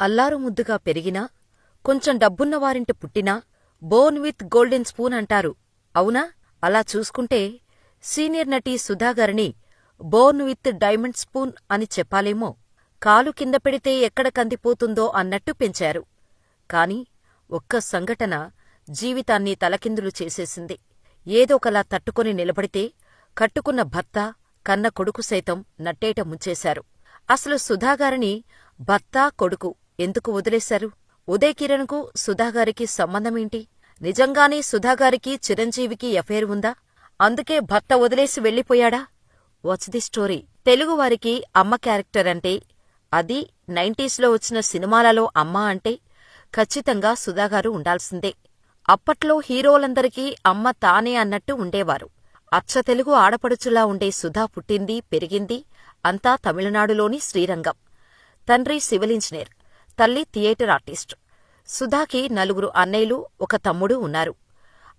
అల్లారు ముద్దుగా పెరిగినా కొంచెం డబ్బున్నవారింటి పుట్టినా బోర్న్ విత్ గోల్డెన్ స్పూన్ అంటారు. అవునా? అలా చూసుకుంటే సీనియర్ నటి సుధాగారిని బోర్న్ విత్ డైమండ్ స్పూన్ అని చెప్పాలేమో. కాలు కింద పెడితే ఎక్కడ కందిపోతుందో అన్నట్టు పెంచారు. కాని ఒక్క సంఘటన జీవితాన్ని తలకిందులు చేసేసింది. ఏదోకలా తట్టుకొని నిలబడితే కట్టుకున్న భర్త కన్న కొడుకు సైతం నట్టేట ముంచేశారు. అసలు సుధాగారిని భర్త కొడుకు ఎందుకు వదిలేశారు? ఉదయ్ కిరణ్కు సుధాగారికి సంబంధమేంటి? నిజంగానే సుధాగారికి చిరంజీవికి ఎఫైర్ ఉందా? అందుకే భర్త వదిలేసి వెళ్ళిపోయాడా? వాచ్ ది స్టోరీ తెలుగువారికి అమ్మ క్యారెక్టర్ అంటే అది నైంటీస్లో వచ్చిన సినిమాలలో అమ్మ అంటే ఖచ్చితంగా సుధాగారు ఉండాల్సిందే. అప్పట్లో హీరోలందరికీ అమ్మ తానే అన్నట్టు ఉండేవారు. అచ్చ తెలుగు ఆడపడుచులా ఉండే సుధా పుట్టింది పెరిగింది అంతా తమిళనాడులోని శ్రీరంగం. తండ్రి సివిల్ ఇంజనీర్. తల్లి థియేటర్ ఆర్టిస్ట్. సుధాకి నలుగురు అన్నయ్యలు ఒక తమ్ముడు ఉన్నారు.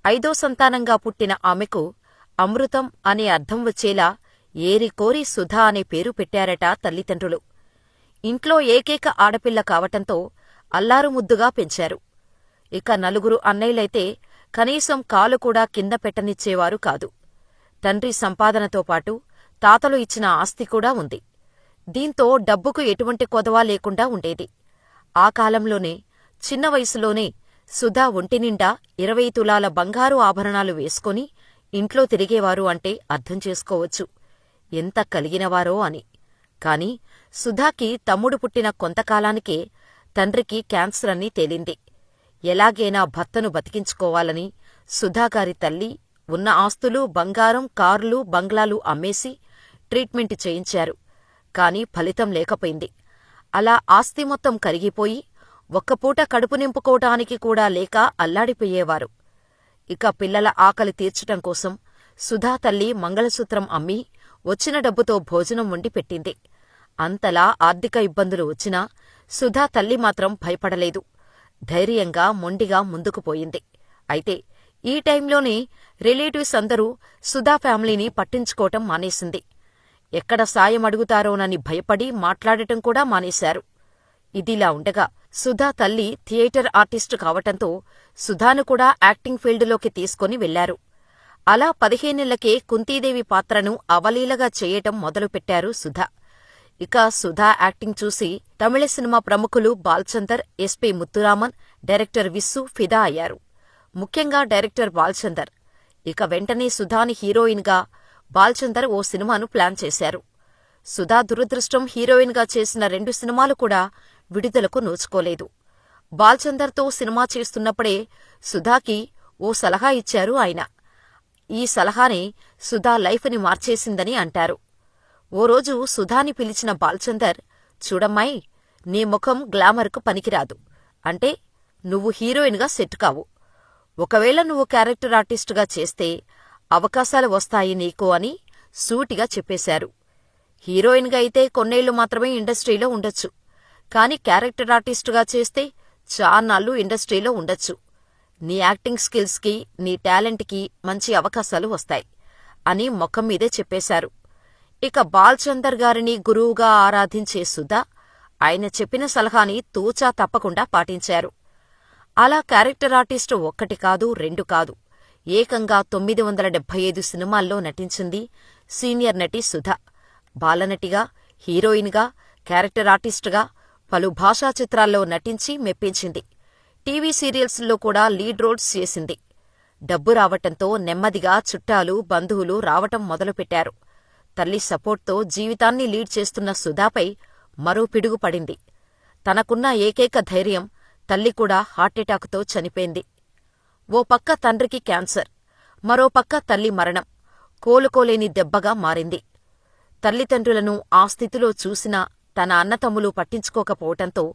ఐదో సంతానంగా పుట్టిన ఆమెకు అమృతం అనే అర్థం వచ్చేలా ఏరికోరి సుధా అనే పేరు పెట్టారట తల్లిదండ్రులు. ఇంట్లో ఏకైక ఆడపిల్ల కావటంతో అల్లారుముద్దుగా పెంచారు. ఇక నలుగురు అన్నయ్యలైతే కనీసం కాలు కూడా కింద పెట్టనిచ్చేవారు కాదు. తండ్రి సంపాదనతో పాటు తాతలు ఇచ్చిన ఆస్తి కూడా ఉంది. దీంతో డబ్బుకు ఎటువంటి కొదవా లేకుండా ఉండేది. ఆ కాలంలోనే చిన్న వయసులోనే సుధా ఒంటినిండా ఇరవై తులాల బంగారు ఆభరణాలు వేసుకుని ఇంట్లో తిరిగేవారు అంటే అర్థం చేసుకోవచ్చు. ఎంత కలిగినవారో అని. కాని సుధాకి తమ్ముడు పుట్టిన కొంతకాలానికే తండ్రికి క్యాన్సర్ అని తేలింది. ఎలాగైనా భర్తను బతికించుకోవాలని సుధాగారి తల్లి ఉన్న ఆస్తులు బంగారం కార్లు బంగ్లాలు అమ్మేసి ట్రీట్మెంట్ చేయించారు. కాని ఫలితం లేకపోయింది. అలా ఆస్తి మొత్తం కరిగిపోయి ఒక్కపూట కడుపు నింపుకోవటానికి కూడా లేక అల్లాడిపోయేవారు. ఇక పిల్లల ఆకలి తీర్చటం కోసం సుధా తల్లి మంగళసూత్రం అమ్మి వచ్చిన డబ్బుతో భోజనం వండి పెట్టింది. అంతలా ఆర్థిక ఇబ్బందులు వచ్చినా సుధా తల్లి మాత్రం భయపడలేదు. ధైర్యంగా మొండిగా ముందుకు పోయింది. అయితే ఈ టైంలోనే రిలేటివ్స్ అందరూ సుధా ఫ్యామిలీని పట్టించుకోవటం మానేసింది. ఎక్కడ సాయం అడుగుతారోనని భయపడి మాట్లాడటం కూడా మానేశారు. ఇదిలా ఉండగా సుధా తల్లి థియేటర్ ఆర్టిస్టు కావటంతో సుధాను కూడా యాక్టింగ్ ఫీల్డులోకి తీసుకుని వెళ్ళారు. అలా పదిహేనేళ్ళకే కుంతీదేవి పాత్రను అవలీలగా చేయటం మొదలుపెట్టారు సుధా. ఇక సుధా యాక్టింగ్ చూసి తమిళ సినిమా ప్రముఖులు బాల్చందర్ ఎస్పి ముత్తురామన్ డైరెక్టర్ విస్సు ఫిదా అయ్యారు. ముఖ్యంగా డైరెక్టర్ బాల్చందర్. ఇక వెంటనే సుధాని హీరోయిన్గా బాల్చందర్ ఓ సినిమాను ప్లాన్ చేశారు. సుధా దురదృష్టం హీరోయిన్గా చేసిన రెండు సినిమాలు కూడా విడుదలకు నోచుకోలేదు. బాల్చందర్తో సినిమా చేస్తున్నప్పుడే సుధాకి ఓ సలహా ఇచ్చారు ఆయన. ఈ సలహానే సుధా లైఫ్ని మార్చేసిందని అంటారు. ఓ రోజు సుధాని పిలిచిన బాల్చందర్ చూడమ్మాయి నీ ముఖం గ్లామర్కు పనికిరాదు. అంటే నువ్వు హీరోయిన్గా సెట్ కావు. ఒకవేళ నువ్వు క్యారెక్టర్ ఆర్టిస్టుగా చేస్తే అవకాశాలు వస్తాయి నీకు అని సూటిగా చెప్పేశారు. హీరోయిన్గా అయితే కొన్నేళ్ళు మాత్రమే ఇండస్ట్రీలో ఉండొచ్చు. కాని క్యారెక్టర్ ఆర్టిస్టుగా చేస్తే చాన్నాళ్ళు ఇండస్ట్రీలో ఉండొచ్చు. నీ యాక్టింగ్ స్కిల్స్కి నీ టాలెంట్కి మంచి అవకాశాలు వస్తాయి అని ముఖం మీదే చెప్పేశారు. ఇక బాల్చందర్ గారిని గురువుగా ఆరాధించే సుధా ఆయన చెప్పిన సలహాని తూచా తప్పకుండా పాటించారు. అలా క్యారెక్టర్ ఆర్టిస్టు ఒక్కటి కాదు రెండు కాదు. ఏకంగా తొమ్మిది వందల డెబ్బై ఐదు సినిమాల్లో నటించింది సీనియర్ నటి సుధ. బాలనటిగా హీరోయిన్గా క్యారెక్టర్ ఆర్టిస్టుగా పలు భాషా చిత్రాల్లో నటించి మెప్పించింది. టీవీ సీరియల్స్లో కూడా లీడ్ రోల్స్ చేసింది. డబ్బు రావటంతో నెమ్మదిగా చుట్టాలు బంధువులు రావటం మొదలుపెట్టారు. తల్లి సపోర్ట్తో జీవితాన్ని లీడ్ చేస్తున్న సుధాపై మరో పిడుగు పడింది. తనకున్న ఏకైక ధైర్యం తల్లి కూడా హార్టెటాకుతో చనిపోయింది. ఓ పక్క తండ్రికి క్యాన్సర్ మరో పక్క తల్లి మరణం. కోలుకోలేని దెబ్బగా మారింది. తల్లిదండ్రులను ఆ స్థితిలో చూసినా తన అన్నతమ్ములు పట్టించుకోకపోవటంతో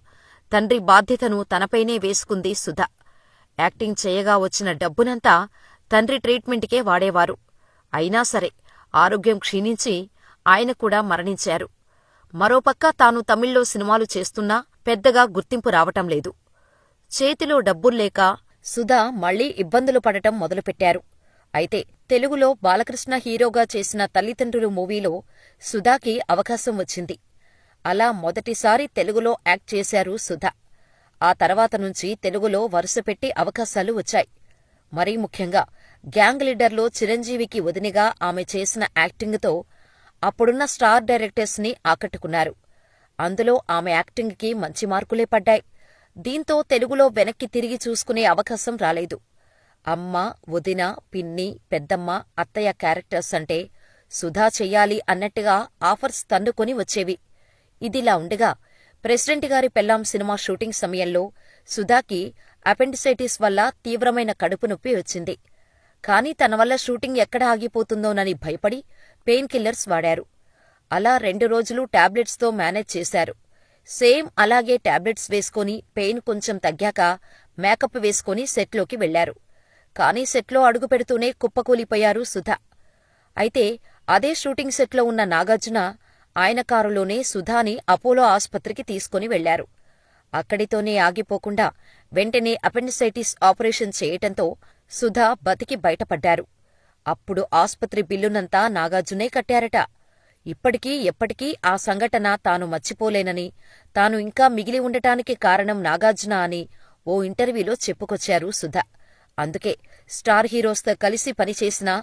తండ్రి బాధ్యతను తనపైనే వేసుకుంది సుధ. యాక్టింగ్ చేయగా వచ్చిన డబ్బునంతా తండ్రి ట్రీట్మెంట్కే వాడేవారు. అయినా సరే ఆరోగ్యం క్షీణించి ఆయన కూడా మరణించారు. మరోపక్క తాను తమిళ్ళో సినిమాలు చేస్తున్నా పెద్దగా గుర్తింపు రావటం లేదు. చేతిలో డబ్బుల్లేక సుధా మళ్ళీ ఇబ్బందులు పడటం మొదలుపెట్టారు. అయితే తెలుగులో బాలకృష్ణ హీరోగా చేసిన తల్లిదండ్రులు మూవీలో సుధాకి అవకాశం వచ్చింది. అలా మొదటిసారి తెలుగులో యాక్ట్ చేశారు సుధా. ఆ తర్వాత నుంచి తెలుగులో వరుసపెట్టి అవకాశాలు వచ్చాయి. మరీ ముఖ్యంగా గ్యాంగ్ లీడర్లో చిరంజీవికి వదినిగా ఆమె చేసిన యాక్టింగ్తో అప్పుడున్న స్టార్ డైరెక్టర్స్ని ఆకట్టుకున్నారు. అందులో ఆమె యాక్టింగ్కి మంచి మార్కులే పడ్డాయి. దీంతో తెలుగులో వెనక్కి తిరిగి చూసుకునే అవకాశం రాలేదు. అమ్మ వదిన పిన్ని పెద్దమ్మ అత్తయ్య క్యారెక్టర్స్ అంటే సుధా చెయ్యాలి అన్నట్టుగా ఆఫర్స్ తన్నుకొని వచ్చేవి. ఇదిలా ఉండగా ప్రెసిడెంట్ గారి పెళ్ళాం సినిమా షూటింగ్ సమయంలో సుధాకి అపెండిసైటిస్ వల్ల తీవ్రమైన కడుపు నొప్పి వచ్చింది. కానీ తన వల్ల షూటింగ్ ఎక్కడ ఆగిపోతుందోనని భయపడి పెయిన్ కిల్లర్స్ వాడారు. అలా రెండు రోజులు టాబ్లెట్స్తో మేనేజ్ చేశారు. సేమ్ అలాగే టాబ్లెట్స్ వేసుకొని పెయిన్ కొంచెం తగ్గాక మేకప్ వేసుకొని సెట్లోకి వెళ్ళారు కానీ సెట్లో అడుగు పెడుతూనే కుప్పకూలిపోయారు సుధ. అయితే అదే షూటింగ్ సెట్లో ఉన్న నాగార్జున ఆయన కారులోనే సుధాని అపోలో ఆస్పత్రికి తీసుకుని వెళ్ళారు అక్కడితోనే ఆగిపోకుండా వెంటనే అపెండిసైటిస్ ఆపరేషన్ చేయటంతో సుధా బతికి బయటపడ్డారు. అప్పుడు ఆస్పత్రి బిల్లునంతా నాగార్జునే కట్టారట. ఇప్పటికీ ఎప్పటికీ ఆ సంఘటన తాను మర్చిపోలేనని తాను ఇంకా మిగిలి ఉండటానికి కారణం నాగార్జున అని ఓ ఇంటర్వ్యూలో చెప్పుకొచ్చారు సుధ. అందుకే స్టార్ హీరోస్తో కలిసి పనిచేసినా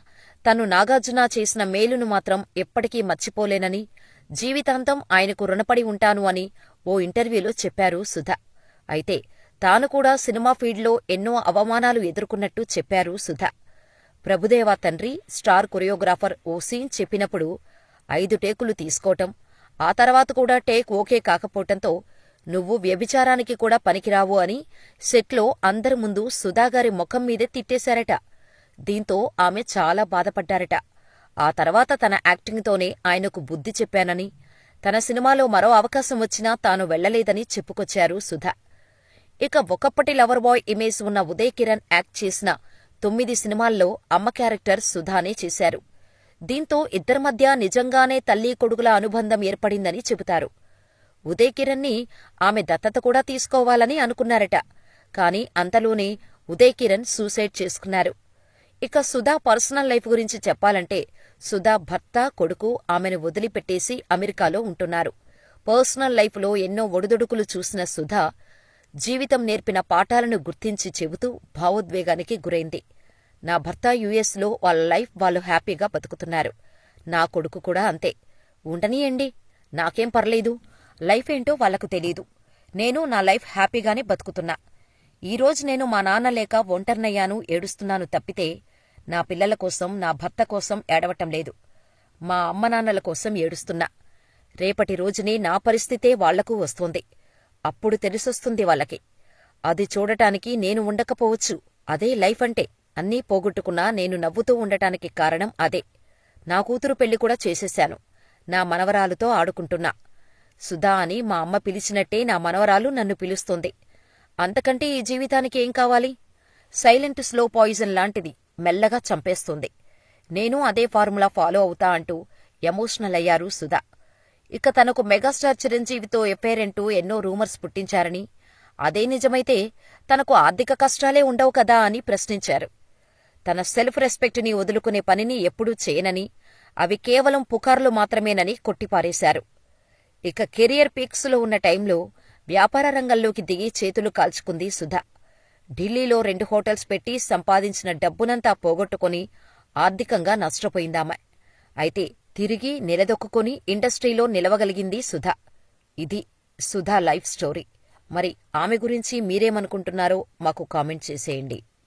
తను నాగార్జున చేసిన మేలును మాత్రం ఎప్పటికీ మర్చిపోలేనని జీవితాంతం ఆయనకు రుణపడి ఉంటాను అని ఓ ఇంటర్వ్యూలో చెప్పారు సుధ. అయితే తాను కూడా సినిమా ఫీల్డ్లో ఎన్నో అవమానాలు ఎదుర్కొన్నట్టు చెప్పారు సుధ. ప్రభుదేవా తండ్రి స్టార్ కొరియోగ్రాఫర్ ఓ సీన్ చెప్పినప్పుడు ఐదు టేకులు తీసుకోవటం ఆ తర్వాత కూడా టేక్ ఓకే కాకపోవటంతో నువ్వు వ్యభిచారానికి కూడా పనికిరావు అని సెట్లో అందరి ముందు సుధాగారి ముఖం మీదే తిట్టేశారట. దీంతో ఆమె చాలా బాధపడ్డారట. ఆ తర్వాత తన యాక్టింగ్తోనే ఆయనకు బుద్ధి చెప్పానని తన సినిమాలో మరో అవకాశం వచ్చినా తాను వెళ్ళలేదని చెప్పుకొచ్చారు సుధ. ఇక ఒకప్పటి లవర్ బాయ్ ఇమేజ్ ఉన్న ఉదయ్ కిరణ్ యాక్ట్ చేసిన తొమ్మిది సినిమాల్లో అమ్మ క్యారెక్టర్ సుధానే చేశారు. దీంతో ఇద్దరి మధ్య నిజంగానే తల్లి కొడుకుల అనుబంధం ఏర్పడిందని చెబుతారు. ఉదయ్ కిరణ్ని ఆమె దత్తత కూడా తీసుకోవాలని అనుకున్నారట. కాని అంతలోనే ఉదయ్ కిరణ్ సూసైడ్ చేసుకున్నారు. ఇక సుధా పర్సనల్ లైఫ్ గురించి చెప్పాలంటే సుధా భర్త కొడుకు ఆమెను వదిలిపెట్టేసి అమెరికాలో ఉంటున్నారు. పర్సనల్ లైఫ్లో ఎన్నో ఒడిదొడుకులు చూసిన సుధా జీవితం నేర్పిన పాఠాలను గుర్తించి చెబుతూ భావోద్వేగానికి గురైంది. నా భర్త యుఎస్లో వాళ్ళ లైఫ్ వాళ్ళు హ్యాపీగా బతుకుతున్నారు. నా కొడుకు కూడా అంతే. ఉండనీయండి. నాకేం పర్లేదు. లైఫ్ ఏంటో వాళ్ళకు తెలీదు. నేను నా లైఫ్ హ్యాపీగానే బతుకుతున్నా. ఈరోజు నేను మా నాన్న లేక ఒంటరినయ్యాను ఏడుస్తున్నాను తప్పితే నా పిల్లల కోసం నా భర్త కోసం ఏడవటం లేదు. మా అమ్మ నాన్నల కోసం ఏడుస్తున్నా. రేపటి రోజునే నా పరిస్థితే వాళ్ళకు వస్తోంది. అప్పుడు తెలిసొస్తుంది వాళ్ళకి. అది చూడటానికి నేను ఉండకపోవచ్చు. అదే లైఫ్ అంటే. అన్నీ పోగొట్టుకున్నా నేను నవ్వుతూ ఉండటానికి కారణం అదే. నా కూతురు పెళ్ళి కూడా చేసేశాను. నా మనవరాలుతో ఆడుకుంటున్నా. సుధా అని మా అమ్మ పిలిచినట్టే నా మనవరాలు నన్ను పిలుస్తుంది. అంతకంటే ఈ జీవితానికి ఏం కావాలి? సైలెంట్ స్లో పాయిజన్ లాంటిది మెల్లగా చంపేస్తుంది. నేను అదే ఫార్ములా ఫాలో అవుతా అంటూ ఎమోషనల్ అయ్యారు సుధా. ఇక తనకు మెగాస్టార్ చిరంజీవితో ఎఫేరెంటూ ఎన్నో రూమర్స్ పుట్టించారని అదే నిజమైతే తనకు ఆర్థిక కష్టాలే ఉండవు కదా అని ప్రశ్నించారు. తన సెల్ఫ్ రెస్పెక్ట్ని వదులుకునే పనిని ఎప్పుడూ చేయనని అవి కేవలం పుకార్లు మాత్రమేనని కొట్టిపారేశారు. ఇక కెరియర్ పీక్స్లో ఉన్న టైంలో వ్యాపార రంగంలోకి దిగి చేతులు కాల్చుకుంది సుధా. ఢిల్లీలో రెండు హోటల్స్ పెట్టి సంపాదించిన డబ్బునంతా పోగొట్టుకుని ఆర్థికంగా నష్టపోయిందామె అయితే తిరిగి నిలదొక్కుని ఇండస్ట్రీలో నిలవగలిగింది సుధా. ఇది సుధా లైఫ్ స్టోరీ. మరి ఆమె గురించి మీరేమనుకుంటున్నారో మాకు కామెంట్ చేసేయండి.